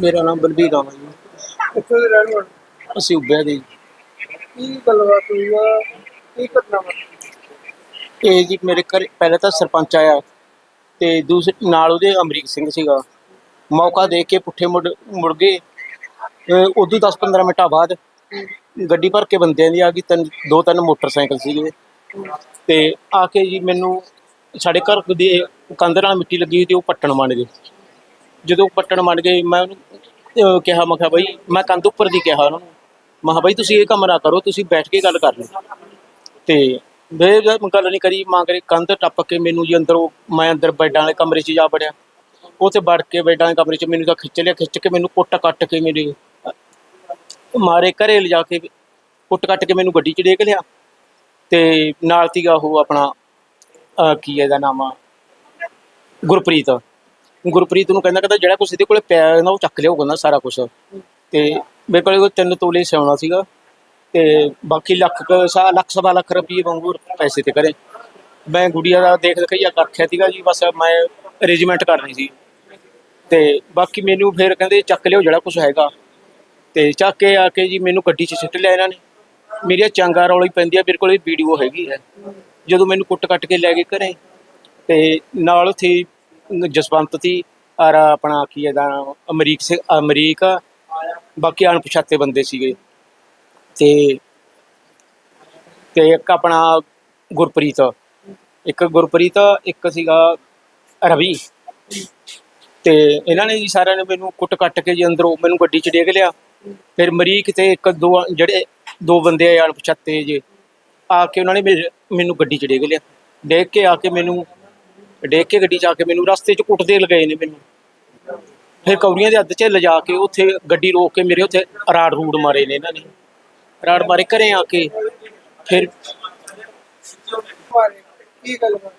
ਮੇਰਾ ਨਾਮ ਬਲਬੀਰ ਰਾਮ ਹੈ ਜੀ। ਕਿੱਥੋਂ ਦੇ ਰਹਿਣ ਵਾਲੇ? ਅਸੀਂ ਉੱਭਿਆ ਦੇ ਜੀ। ਕੀ ਗੱਲਬਾਤ ਹੋਈ ਆ? ਕੀ ਘਟਨਾ ਵਾਪਰੀ? ਇਹ ਜੀ ਮੇਰੇ ਘਰ ਪਹਿਲਾਂ ਤਾਂ ਸਰਪੰਚ ਆਇਆ ਤੇ ਦੂਸਰੇ ਨਾਲ ਉਹਦੇ ਅਮਰੀਕ ਸਿੰਘ ਸੀਗਾ। ਮੌਕਾ ਦੇ ਕੇ ਪੁੱਠੇ ਮੁੜ ਮੁੜ ਗਏ। ਅਹ ਉਦੋਂ 10-15 ਮਿੰਟਾਂ ਬਾਅਦ ਗੱਡੀ ਭਰ ਕੇ ਬੰਦਿਆਂ ਦੀ ਆ ਗਈ ਤਿੰਨ ਦੋ ਤਿੰਨ ਮੋਟਰਸਾਈਕਲ ਸੀਗੇ। ਤੇ ਆ ਕੇ ਜੀ ਮੈਨੂੰ ਸਾਡੇ ਘਰ ਦੇ ਕੰਧ ਨਾਲ ਮਿੱਟੀ ਲੱਗੀ ਹੋਈ ਤੇ ਉਹ ਪੱਟਣ ਮੰਨ ਗਏ। ਜਦੋਂ ਪੱਟਣ ਮੰਨ ਗਏ, ਮੈਂ ਉਹਨੂੰ ਕਿਹਾ, ਮੈਂ ਕਿਹਾ, ਬਾਈ, ਮੈਂ ਕੰਧ ਉੱਪਰ ਦੀ ਕਿਹਾ ਉਹਨਾਂ। ਨੂੰ ਮੈਂ ਕਿਹਾ, ਬਈ, ਤੁਸੀਂ ਇਹ ਕੰਮ ਨਾ ਕਰੋ, ਤੁਸੀਂ ਬੈਠ ਕੇ ਗੱਲ ਕਰ ਲਓ ਤੇ ਵੇ ਗੱਲ ਨਹੀਂ ਕਰੀ, ਮਾਂ ਕਰੇ ਕੰਧ ਟੱਪ ਕੇ ਮੈਨੂੰ ਜੀ ਅੰਦਰੋਂ, ਮੈਂ ਅੰਦਰ ਬੈਡਾਂ ਵਾਲੇ ਕਮਰੇ 'ਚ ਜਾ ਵੜਿਆ। ਉੱਥੇ ਵੜ ਕੇ ਬੈਡਾਂ ਵਾਲੇ ਕਮਰੇ 'ਚ ਮੈਨੂੰ ਤਾਂ ਖਿੱਚ ਲਿਆ, ਖਿੱਚ ਕੇ ਮੈਨੂੰ ਕੁੱਟ ਕੱਟ ਕੇ ਮੇਰੇ, ਮਾਰੇ ਘਰੇ ਲਿਜਾ ਕੇ, ਕੁੱਟ ਕੱਟ ਕੇ ਮੈਨੂੰ ਗੱਡੀ 'ਚ ਡੇਕ ਲਿਆ। ਤੇ ਨਾਲ ਤੀਗਾ ਉਹ ਆਪਣਾ ਕੀ ਇਹਦਾ ਨਾਮ ਆ? ਗੁਰਪ੍ਰੀਤ। ਗੁਰਪ੍ਰੀਤ ਨੂੰ ਕਹਿੰਦਾ ਕਹਿੰਦਾ ਜਿਹੜਾ ਕੁਛ ਇਹਦੇ ਕੋਲੇ ਪਿਆ ਹੈ ਉਹ ਚੱਕ ਲਿਆਓ ਕਹਿੰਦਾ ਸਾਰਾ ਕੁਝ ਤੇ ਮੇਰੇ ਕੋਲੇ ਉਹ ਤਿੰਨ ਤੋਲੇ ਸਿਆਉਣਾ ਸੀਗਾ ਤੇ ਬਾਕੀ ਲੱਖ ਕੁ ਸਾ, ਲੱਖ ਸਵਾ ਲੱਖ ਰੁਪਏ ਵਾਂਗੂ ਪੈਸੇ ਤੇ ਕਰੇ। ਮੈਂ ਗੁੜੀਆ ਦਾ ਦੇਖ ਦਿਖਾਈਆ ਰੱਖਿਆ ਸੀਗਾ ਜੀ, ਬਸ ਮੈਂ ਅਰੇਂਜਮੈਂਟ ਕਰਨੀ ਸੀ। ਤੇ ਬਾਕੀ ਮੈਨੂੰ ਫਿਰ ਕਹਿੰਦੇ ਚੱਕ ਲਿਓ ਜਿਹੜਾ ਕੁਝ ਹੈਗਾ। ਤੇ ਚੱਕ ਕੇ ਆ ਕੇ ਜੀ ਮੈਨੂੰ ਗੱਡੀ 'ਚ ਸਿੱਟ ਲਿਆ ਇਹਨਾਂ ਨੇ। ਮੇਰੀਆਂ ਚੰਗਾ ਰੌਲੀ ਪੈਂਦੀ ਆ ਮੇਰੇ ਕੋਲ ਵੀਡੀਓ ਹੈਗੀ ਹੈ। ਜਦੋਂ ਮੈਨੂੰ ਕੁੱਟ ਕੱਟ ਕੇ ਲੈ ਗਏ ਘਰੇ, ਤੇ ਨਾਲ ਉੱਥੇ ਜਸਵੰਤ ਸੀ, ਔਰ ਆਪਣਾ ਕੀ ਇਹਦਾ ਅਮਰੀਕ ਸਿੰਘ ਅਮਰੀਕ, ਬਾਕੀ ਅਣਪਛਾਤੇ ਬੰਦੇ ਸੀਗੇ। ਤੇ ਤੇ ਇੱਕ ਆਪਣਾ ਗੁਰਪ੍ਰੀਤ, ਇੱਕ ਗੁਰਪ੍ਰੀਤ, ਇੱਕ ਸੀਗਾ ਰਵੀ। ਤੇ ਇਹਨਾਂ ਨੇ ਜੀ ਸਾਰਿਆਂ ਨੇ ਮੈਨੂੰ ਕੁੱਟ ਕੱਟ ਕੇ ਜੀ ਅੰਦਰੋਂ ਮੈਨੂੰ ਗੱਡੀ 'ਚ ਡੇਗ ਲਿਆ। ਫਿਰ ਮਰੀਕ ਤੇ ਇੱਕ ਦੋ, ਜਿਹੜੇ ਦੋ ਬੰਦੇ ਆ ਅਣਪਛਾਤੇ ਜੇ, ਆ ਕੇ ਉਹਨਾਂ ਨੇ ਮੇਰੇ- ਮੈਨੂੰ ਗੱਡੀ 'ਚ ਡੇਗ ਲਿਆ। ਡੇਗ ਕੇ ਆ ਕੇ ਮੈਨੂੰ ਡੇਕ ਕੇ ਗੱਡੀ 'ਚ ਆ ਕੇ ਮੈਨੂੰ ਰਸਤੇ 'ਚ ਕੁੱਟਦੇ ਲਗਾਏ ਨੇ ਮੈਨੂੰ। ਫਿਰ ਕੌੜੀਆਂ ਦੇ ਅੱਧ 'ਚ ਲਿਜਾ ਕੇ ਉੱਥੇ ਗੱਡੀ ਰੋਕ ਕੇ ਮੇਰੇ ਉੱਥੇ ਰਾੜ ਰੂੜ ਮਾਰੇ ਨੇ ਇਹਨਾਂ ਨੇ। ਰਾੜ ਮਾਰੇ ਘਰੇ ਆ ਕੇ। ਫਿਰ ਕੀ ਗੱਲਬਾਤ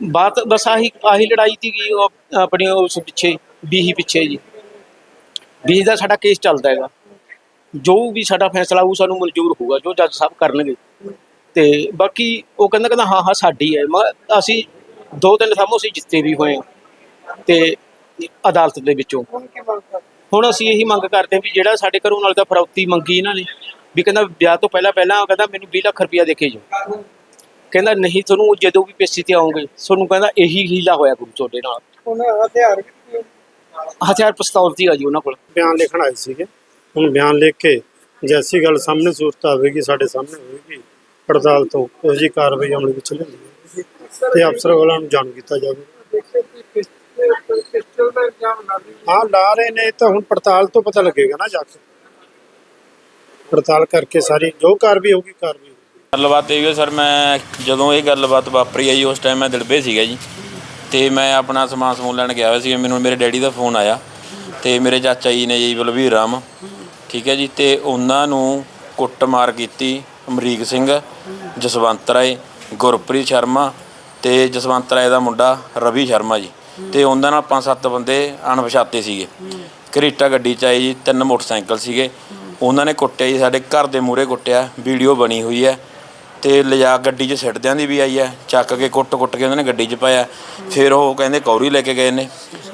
ਬਾਤ ਬਸ ਆਹੀ ਆਹੀ ਲੜਾਈ ਸੀਗੀ ਆਪਣੀ ਉਸ ਪਿੱਛੇ, ਬੀਹੀ ਪਿੱਛੇ ਜੀ। ਬੀਹੀ ਦਾ ਸਾਡਾ ਕੇਸ ਚੱਲਦਾ ਹੈਗਾ। ਜੋ ਵੀ ਸਾਡਾ ਫੈਸਲਾ ਉਹ ਸਾਨੂੰ ਮਨਜ਼ੂਰ ਹੋਊਗਾ, ਜੋ ਜੱਜ ਸਾਹਿਬ ਕਰਨਗੇ। ਤੇ ਬਾਕੀ ਉਹ ਕਹਿੰਦਾ ਕਹਿੰਦਾ, ਹਾਂ ਹਾਂ, ਸਾਡੀ ਹੈ। ਮੈਂ, ਅਸੀਂ ਦੋ ਤਿੰਨ ਥਾਮੋਂ ਅਸੀਂ ਜਿੱਤੇ ਵੀ ਹੋਏ ਤੇ ਅਦਾਲਤ ਦੇ ਵਿੱਚੋਂ। ਹੁਣ ਅਸੀਂ ਇਹੀ ਮੰਗ ਕਰਦੇ ਹਾਂ ਵੀ ਜਿਹੜਾ ਸਾਡੇ ਘਰੋਂ ਨਾਲ ਤਾਂ ਫਰੌਤੀ ਮੰਗੀ ਇਹਨਾਂ ਨੇ ਵੀ ਕਹਿੰਦਾ ਵਿਆਹ ਤੋਂ ਪਹਿਲਾਂ ਪਹਿਲਾਂ ਉਹ ਕਹਿੰਦਾ ਮੈਨੂੰ 20 ਲੱਖ ਰੁਪਇਆ ਦੇ ਕੇ ਜਾਓ। ਕਹਿੰਦਾ ਨਹੀਂ ਤੁਹਾਨੂੰ ਜਦੋਂ ਵੀ ਪੇਸ਼ੀ ਤੇ ਆਉਂਗੇ ਤੁਹਾਨੂੰ ਕਹਿੰਦਾ ਇਹੀ ਹੀਲਾ ਹੋਇਆ ਗੁਰੂ ਤੁਹਾਡੇ ਨਾਲ। ਹਥਿਆਰ ਹਥਿਆਰ ਪਿਸਤੌਲ ਸੀਗਾ ਜੀ ਉਹਨਾਂ ਕੋਲ। ਬਿਆਨ ਲਿਖਣ ਆਏ ਸੀਗੇ। ਹੁਣ ਬਿਆਨ ਲਿਖ ਕੇ ਜੈਸੀ ਗੱਲ ਸਾਹਮਣੇ ਸੂਰਤ ਆਵੇਗੀ ਸਾਡੇ ਸਾਹਮਣੇ ਹੋਵੇਗੀ। ਪੜਤਾਲ ਤੋਂ ਉਹ ਜੀ ਕਾਰਵਾਈ ਅਮਲ ਵਿੱਚ ਜਾਵੇਗੀ ਤੇ ਅਫਸਰ ਵਾਲਾਂ ਨੂੰ ਜਾਣ ਕੀਤਾ ਜਾਵੇ। ਹਾਂ, ਲਾ ਰਹੇ ਨੇ ਤਾਂ ਹੁਣ ਪੜਤਾਲ ਤੋਂ ਪਤਾ ਲੱਗੇਗਾ ਨਾ ਜਾ ਕੇ। ਪੜਤਾਲ ਕਰਕੇ ਸਾਰੀ, ਜੋ ਕਾਰਵਾਈ ਹੋਊਗੀ, ਕਾਰਵਾਈ ਗੱਲਬਾਤ ਇਹ ਹੈ, ਸਰ, ਮੈਂ ਜਦੋਂ ਇਹ ਗੱਲਬਾਤ ਵਾਪਰੀ ਹੈ ਉਸ ਟਾਈਮ ਮੈਂ ਦਿਲਬੇ ਸੀਗਾ ਜੀ। ਤੇ ਮੈਂ ਆਪਣਾ ਸਮਾਨ ਸਮੂਨ ਲੈਣ ਗਿਆ ਹੋਇਆ ਸੀ ਮੈਨੂੰ ਮੇਰੇ ਡੈਡੀ ਦਾ ਫੋਨ ਆਇਆ। ਤੇ ਮੇਰੇ ਚਾਚਾ ਜੀ ਨੇ ਜੀ ਬਲਵੀਰ ਰਾਮ। ਠੀਕ ਹੈ ਜੀ, ਤੇ ਉਹਨਾਂ ਨੂੰ ਕੁੱਟਮਾਰ ਕੀਤੀ ਅਮਰੀਕ ਸਿੰਘ, ਜਸਵੰਤ ਰਾਏ, ਗੁਰਪ੍ਰੀਤ ਸ਼ਰਮਾ ਤੇ ਜਸਵੰਤ ਰਾਏ ਦਾ ਮੁੰਡਾ ਰਵੀ ਸ਼ਰਮਾ ਜੀ। ਤੇ ਉਹਨਾਂ ਨਾਲ ਪੰਜ ਸੱਤ ਬੰਦੇ ਅਣਪਛਾਤੇ ਸੀਗੇ। ਕਰੀਟਾ ਗੱਡੀ ਚ ਆਏ ਜੀ, ਤਿੰਨ ਮੋਟਰਸਾਈਕਲ ਸੀਗੇ। ਉਹਨਾਂ ਨੇ ਕੁੱਟਿਆ ਜੀ, ਸਾਡੇ ਘਰ ਦੇ ਮੂਹਰੇ ਕੁੱਟਿਆ। ਵੀਡੀਓ ਬਣੀ ਹੋਈ ਹੈ। ਤੇ ਲਿਜਾ ਗੱਡੀ 'ਚ ਸਿੱਟਦਿਆਂ ਦੀ ਵੀ ਆਈ ਹੈ। ਚੱਕ ਕੇ ਕੁੱਟ-ਕੁੱਟ ਕੇ ਉਹਨਾਂ ਨੇ ਗੱਡੀ 'ਚ ਪਾਇਆ। ਫਿਰ ਉਹ ਕਹਿੰਦੇ ਕੌਰੀ ਲੈ ਕੇ ਗਏ ਨੇ।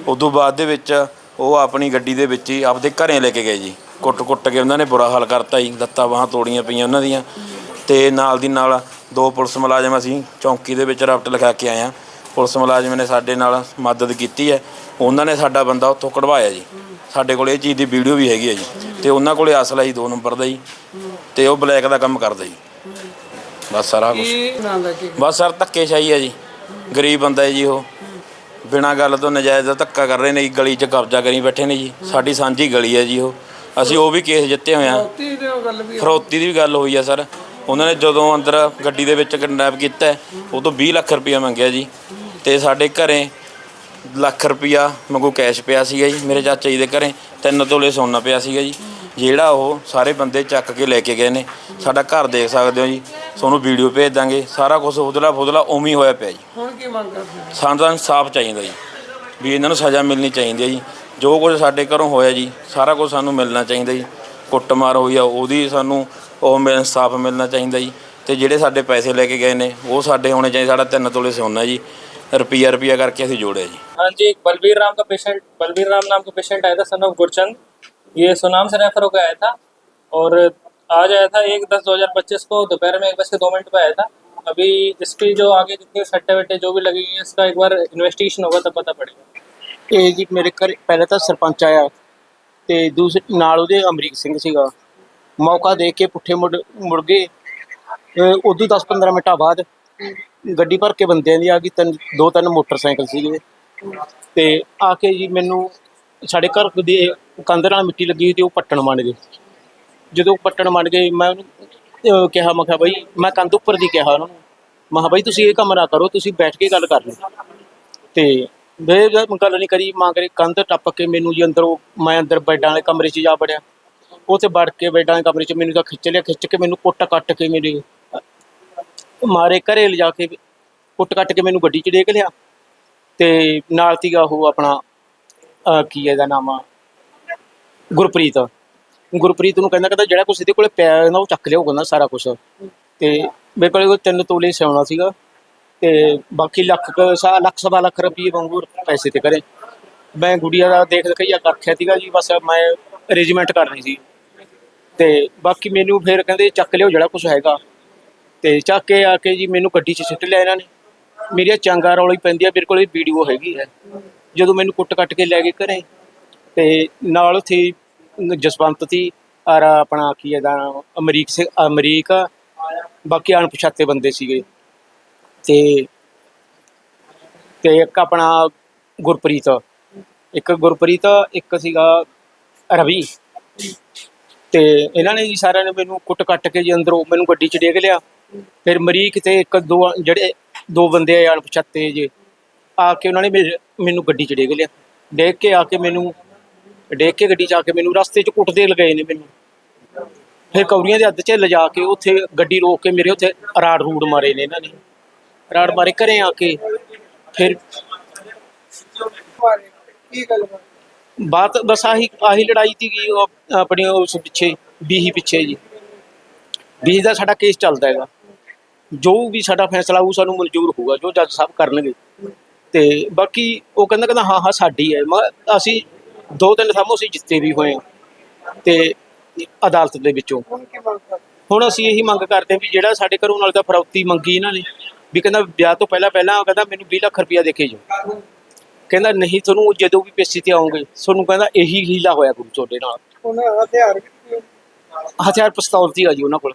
ਉਦੋਂ ਬਾਅਦ ਦੇ ਵਿੱਚ ਉਹ ਆਪਣੀ ਗੱਡੀ ਦੇ ਵਿੱਚ ਹੀ ਆਪਦੇ ਘਰੇ ਲੈ ਕੇ ਗਏ ਜੀ। ਕੁੱਟ-ਕੁੱਟ ਕੇ ਉਹਨਾਂ ਨੇ ਬੁਰਾ ਹਾਲ ਕਰਤਾ ਜੀ। ਲੱਤਾਂ ਬਾਹਾਂ ਤੋੜੀਆਂ ਪਈਆਂ ਉਹਨਾਂ ਦੀਆਂ। ਤੇ ਨਾਲ ਦੀ ਨਾਲ ਦੋ ਪੁਲਿਸ ਮੁਲਾਜ਼ਮ ਅਸੀਂ ਚੌਂਕੀ ਦੇ ਵਿੱਚ ਰਪਟ ਲਿਖਾ ਕੇ ਆਏ ਹਾਂ। ਪੁਲਿਸ ਮੁਲਾਜ਼ਮ ਨੇ ਸਾਡੇ ਨਾਲ ਮਦਦ ਕੀਤੀ ਹੈ। ਉਹਨਾਂ ਨੇ ਸਾਡਾ ਬੰਦਾ ਉੱਥੋਂ ਕਢਵਾਇਆ ਜੀ। ਸਾਡੇ ਕੋਲ ਇਹ ਚੀਜ਼ ਦੀ ਵੀਡੀਓ ਵੀ ਹੈਗੀ ਹੈ ਜੀ। ਤੇ ਉਹਨਾਂ ਕੋਲੇ ਅਸਲਾ ਜੀ ਦੋ ਨੰਬਰ ਦਾ ਜੀ। ਤੇ ਉਹ ਬਲੈਕ ਦਾ ਕੰਮ ਕਰਦਾ ਜੀ। ਬਸ ਸਾਰਾ ਕੁਝ ਬਸ ਸਰ ਧੱਕੇਸ਼ਾਹੀ ਹੈ ਜੀ। ਗਰੀਬ ਬੰਦਾ ਹੈ ਜੀ ਉਹ। ਬਿਨਾਂ ਗੱਲ ਤੋਂ ਨਜਾਇਜ਼ ਦਾ ਧੱਕਾ ਕਰ ਰਹੇ ਨੇ ਗਲੀ 'ਚ ਕਬਜ਼ਾ ਕਰੀ ਬੈਠੇ ਨੇ ਜੀ। ਸਾਡੀ ਸਾਂਝੀ ਗਲੀ ਹੈ ਜੀ ਉਹ। ਅਸੀਂ ਉਹ ਵੀ ਕੇਸ ਜਿੱਤੇ ਹੋਏ ਆ। ਫਰੋਤੀ ਦੀ ਵੀ ਗੱਲ ਹੋਈ ਆ ਸਰ। ਉਹਨਾਂ ਨੇ ਜਦੋਂ ਅੰਦਰ ਗੱਡੀ ਦੇ ਵਿੱਚ ਕਿਡਨੈਪ ਕੀਤਾ ਉਹ ਤੋਂ 20 ਲੱਖ ਰੁਪਇਆ ਮੰਗਿਆ ਜੀ। ਤੇ ਸਾਡੇ ਘਰੇ ਲੱਖ ਰੁਪਇਆ ਮੰਗੂ ਕੈਸ਼ ਪਿਆ ਸੀਗਾ ਜੀ ਮੇਰੇ ਚਾਚਾ ਜੀ ਦੇ ਘਰੇ। ਤਿੰਨ ਤੋਲੇ ਸੋਨਾ ਪਿਆ ਸੀਗਾ ਜੀ। ਜਿਹੜਾ ਉਹ ਸਾਰੇ ਬੰਦੇ ਚੱਕ ਕੇ ਲੈ ਕੇ ਗਏ ਨੇ। ਸਾਡਾ ਘਰ ਦੇਖ ਸਕਦੇ ਹੋ ਜੀ। ਤੁਹਾਨੂੰ ਵੀਡੀਓ ਭੇਜ ਦਾਂਗੇ। ਸਾਰਾ ਕੁਝ ਉਦਲਾ ਫੁਦਲਾ ਉਵੇਂ ਹੀ ਹੋਇਆ ਪਿਆ ਜੀ। ਹੁਣ ਕੀ ਮੰਗ ਕਰਦੇ? ਸਾਨੂੰ ਤਾਂ ਇਨਸਾਫ ਚਾਹੀਦਾ ਜੀ। ਵੀ ਇਹਨਾਂ ਨੂੰ ਸਜ਼ਾ ਮਿਲਣੀ ਚਾਹੀਦੀ ਹੈ ਜੀ। ਜੋ ਕੁਝ ਸਾਡੇ ਘਰੋਂ ਹੋਇਆ ਜੀ ਸਾਰਾ ਕੁਝ ਸਾਨੂੰ ਮਿਲਣਾ ਚਾਹੀਦਾ ਜੀ। ਕੁੱਟਮਾਰ ਹੋਈ ਆ ਉਹਦੀ ਸਾਨੂੰ ਉਹ ਮਿਲ- ਇਨਸਾਫ ਮਿਲਣਾ ਚਾਹੀਦਾ ਜੀ ਤੇ ਜਿਹੜੇ ਸਾਡੇ ਪੈਸੇ ਲੈ ਕੇ ਗਏ ਨੇ ਉਹ ਸਾਡੇ ਹੋਣੇ ਚਾਹੀਦੇ ਸਾਡਾ ਤਿੰਨ ਤੋਲੇ ਸੋਨਾ ਜੀ ਰੁਪਈਆ ਰੁਪਈਆ ਕਰਕੇ ਅਸੀਂ ਜੋੜਿਆ ਜੀ हाँ जी एक बलबीर राम का पेशेंट बलबीर राम नाम का पेशेंट आया था सन ऑफ गुरचंद ये सुनाम से रेफर होकर आया था और आज आया था एक दस दो हज़ार पच्चीस को दोपहर में एक बज के दो मिनट पे आया था अभी इसकी जो आगे जितनी सट्टे वट्टे जो भी लगी हुई है इसका एक बार इन्वेस्टिगेशन होगा तब पता पड़ेगा ਇਹ ਜੀ ਮੇਰੇ ਘਰ ਪਹਿਲਾਂ ਤਾਂ ਸਰਪੰਚ ਆਇਆ ਤੇ ਦੂਸਰੇ ਨਾਲ ਉਹਦੇ ਅਮਰੀਕ ਸਿੰਘ ਸੀਗਾ ਮੌਕਾ ਦੇਖ ਕੇ ਪੁੱਠੇ ਮੁੜ ਮੁੜ ਗਏ। ਉਦੋਂ 10-15 ਮਿੰਟਾਂ ਬਾਅਦ ਗੱਡੀ ਭਰ ਕੇ ਬੰਦਿਆਂ ਦੀ ਆ ਗਈ। ਤਿੰਨ, ਦੋ, ਤਿੰਨ ਮੋਟਰਸਾਈਕਲ ਸੀਗੇ। ਤੇ ਆ ਕੇ ਜੀ ਮੈਨੂੰ ਸਾਡੇ ਘਰ ਦੇ ਕੰਧ ਨਾਲ ਮਿੱਟੀ ਲੱਗੀ ਹੋਈ ਤੇ ਉਹ ਪੱਟਣ ਮੰਨ ਗਏ। ਜਦੋਂ ਪੱਟਣ ਮੰਨ ਗਏ, ਮੈਂ ਉਹਨੂੰ ਕਿਹਾ, ਮੈਂ ਕਿਹਾ, ਬਾਈ, ਮੈਂ ਕੰਧ ਉੱਪਰ ਦੀ ਕਿਹਾ ਉਹਨਾਂ। ਨੂੰ ਮੈਂ ਕਿਹਾ, ਬਈ, ਤੁਸੀਂ ਇਹ ਕੰਮ ਨਾ ਕਰੋ, ਤੁਸੀਂ ਬੈਠ ਕੇ ਗੱਲ ਕਰ ਲਓ। ਤੇ ਵੇ ਗੱਲ ਨਹੀਂ ਕਰੀ। ਮਾਂ ਕਰੇ ਕੰਧ ਟੱਪ ਕੇ ਮੈਨੂੰ ਜੀ ਅੰਦਰੋਂ, ਮੈਂ ਅੰਦਰ ਬੈਡਾਂ ਵਾਲੇ ਕਮਰੇ 'ਚ ਜਾ ਵੜਿਆ। ਉੱਥੇ ਵੜ ਕੇ ਬੈਡਾਂ ਦੇ ਕਮਰੇ 'ਚ ਮੈਨੂੰ ਤਾਂ ਖਿੱਚ ਲਿਆ, ਖਿੱਚ ਕੇ ਮੈਨੂੰ ਕੁੱਟ ਕੱਟ ਕੇ ਮੇਰੇ ਮਾਰੇ ਘਰੇ ਲਿਜਾ ਕੇ ਕੁੱਟ ਕੱਟ ਕੇ ਮੈਨੂੰ ਗੱਡੀ 'ਚ ਡੇਕ ਲਿਆ ਤੇ ਨਾਲ ਤੀਗਾ ਉਹ ਆਪਣਾ ਕੀ ਇਹਦਾ ਨਾਮ ਆ? ਗੁਰਪ੍ਰੀਤ। ਗੁਰਪ੍ਰੀਤ ਨੂੰ ਕਹਿੰਦਾ ਕਹਿੰਦਾ ਜਿਹੜਾ ਕੁਛ ਇਹਦੇ ਕੋਲੇ ਪਿਆ ਹੈ ਨਾ, ਉਹ ਚੱਕ ਲਿਆਓ, ਕਹਿੰਦਾ ਸਾਰਾ ਕੁਝ ਤੇ ਮੇਰੇ ਕੋਲੇ ਤਿੰਨ ਤੋਲੇ ਸਿਆਉਣਾ ਸੀਗਾ ਤੇ ਬਾਕੀ ਲੱਖ ਕੁ ਸਾ, ਲੱਖ ਸਵਾ ਲੱਖ ਰੁਪਏ ਵਾਂਗੂ ਪੈਸੇ ਤੇ ਕਰੇ। ਮੈਂ ਗੁੜੀਆ ਦਾ ਦੇਖ ਦਿਖਾਈਆ ਕਰ ਰੱਖਿਆ ਸੀਗਾ ਜੀ, ਬਸ ਮੈਂ ਅਰੇਂਜਮੈਂਟ ਕਰਨੀ ਸੀ। ਤੇ ਬਾਕੀ ਮੈਨੂੰ ਫਿਰ ਕਹਿੰਦੇ ਚੱਕ ਲਿਓ ਜਿਹੜਾ ਕੁਝ ਹੈਗਾ। ਤੇ ਚੱਕ ਕੇ ਆ ਕੇ ਜੀ ਮੈਨੂੰ ਗੱਡੀ 'ਚ ਸਿੱਟ ਲਿਆ ਇਹਨਾਂ ਨੇ। ਮੇਰੀਆਂ ਚੰਗਾ ਰੌਲੀ ਪੈਂਦੀ ਆ ਮੇਰੇ ਕੋਲ ਇਹ ਵੀਡੀਓ ਹੈਗੀ ਹੈ। ਜਦੋਂ ਮੈਨੂੰ ਕੁੱਟ ਕੱਟ ਕੇ ਲੈ ਗਏ ਘਰੇ। ਤੇ ਨਾਲ ਉੱਥੇ ਜਸਵੰਤ ਸੀ ਔਰ ਆਪਣਾ ਕੀ ਇਹਦਾ ਅਮਰੀਕ ਸਿੰਘ ਅਮਰੀਕ ਬਾਕੀ ਅਣਪਛਾਤੇ ਬੰਦੇ ਸੀਗੇ। ਤੇ ਤੇ ਇੱਕ ਆਪਣਾ ਗੁਰਪ੍ਰੀਤ। ਇੱਕ ਗੁਰਪ੍ਰੀਤ, ਇੱਕ ਸੀਗਾ ਰਵੀ। ਤੇ ਇਹਨਾਂ ਨੇ ਜੀ ਸਾਰਿਆਂ ਨੇ ਮੈਨੂੰ ਕੁੱਟ ਕੱਟ ਕੇ ਜੀ ਅੰਦਰੋਂ ਮੈਨੂੰ ਗੱਡੀ 'ਚ ਡੇਗ ਲਿਆ। ਫਿਰ ਮਰੀਕ ਤੇ ਇੱਕ, ਦੋ ਜਿਹੜੇ ਦੋ ਬੰਦੇ ਆ ਅਣਪਛਾਤੇ ਜੇ, ਆ ਕੇ ਉਹਨਾਂ ਨੇ ਮੈਨੂੰ ਗੱਡੀ 'ਚ ਡੇਗ ਲਿਆ। ਡੇਗ ਕੇ ਆ ਕੇ ਮੈਨੂੰ, ਡੇਗ ਕੇ ਗੱਡੀ 'ਚ ਆ ਕੇ ਮੈਨੂੰ ਰਸਤੇ 'ਚ ਕੁੱਟਦੇ ਲਗਾਏ ਨੇ ਮੈਨੂੰ। ਫਿਰ ਕੌੜੀਆਂ ਦੇ ਅੱਧ 'ਚ ਲਿਜਾ ਕੇ ਉੱਥੇ ਗੱਡੀ ਰੋਕ ਕੇ ਮੇਰੇ ਉੱਥੇ ਰਾੜ ਰੂੜ ਮਾਰੇ ਨੇ ਇਹਨਾਂ ਨੇ। ਰਾੜ ਮਾਰੇ ਘਰੇ ਆ ਕੇ। ਫਿਰ ਕੀ ਗੱਲ ਬਾਤ ਬਸ ਆਹੀ ਆਹੀ ਲੜਾਈ ਸੀਗੀ ਉਹ ਆਪਣੀ ਉਸ ਪਿੱਛੇ, ਬੀਹੀ ਪਿੱਛੇ ਜੀ। ਬੀਹੀ ਦਾ ਸਾਡਾ ਕੇਸ ਚੱਲਦਾ ਹੈਗਾ। ਜੋ ਵੀ ਸਾਡਾ ਫੈਸਲਾ ਉਹ ਸਾਨੂੰ ਮਨਜ਼ੂਰ ਹੋਊਗਾ, ਜੋ ਜੱਜ ਸਾਹਿਬ ਕਰਨਗੇ। ਤੇ ਬਾਕੀ ਉਹ ਕਹਿੰਦਾ ਕਹਿੰਦਾ, ਹਾਂ ਹਾਂ, ਸਾਡੀ ਹੈ। ਮੈਂ, ਅਸੀਂ ਦੋ ਤਿੰਨ ਥਾਮੋਂ ਅਸੀਂ ਜਿੱਤੇ ਵੀ ਹੋਏ ਹਾਂ, ਤੇ ਅਦਾਲਤ ਦੇ ਵਿੱਚੋਂ। ਹੁਣ ਹੁਣ ਅਸੀਂ ਇਹੀ ਮੰਗ ਕਰਦੇ ਹਾਂ ਵੀ ਜਿਹੜਾ ਸਾਡੇ ਘਰੋਂ ਨਾਲ ਦਾ ਫਰੌਤੀ ਮੰਗੀ ਇਹਨਾਂ ਨੇ, ਵੀ ਕਹਿੰਦਾ, ਵਿਆਹ ਤੋਂ ਪਹਿਲਾਂ ਪਹਿਲਾਂ ਕਹਿੰਦਾ, ਮੈਨੂੰ 20 ਲੱਖ ਰੁਪਇਆ ਦੇ ਕੇ ਜਾਓ। ਕਹਿੰਦਾ ਨਹੀਂ ਤੁਹਾਨੂੰ ਜਦੋਂ ਵੀ ਪੇਸ਼ੀ ਤੇ ਆਉਂਗੇ ਤੁਹਾਨੂੰ ਕਹਿੰਦਾ ਇਹੀ ਹੀਲਾ ਹੋਇਆ ਗੁਰੂ ਤੁਹਾਡੇ ਨਾਲ। ਉਹਨਾਂ ਹਥਿਆਰ ਵੀ ਹਥਿਆਰ ਪਿਸਤੌਲ ਸੀ ਆ ਜੀ ਉਹਨਾਂ ਕੋਲ।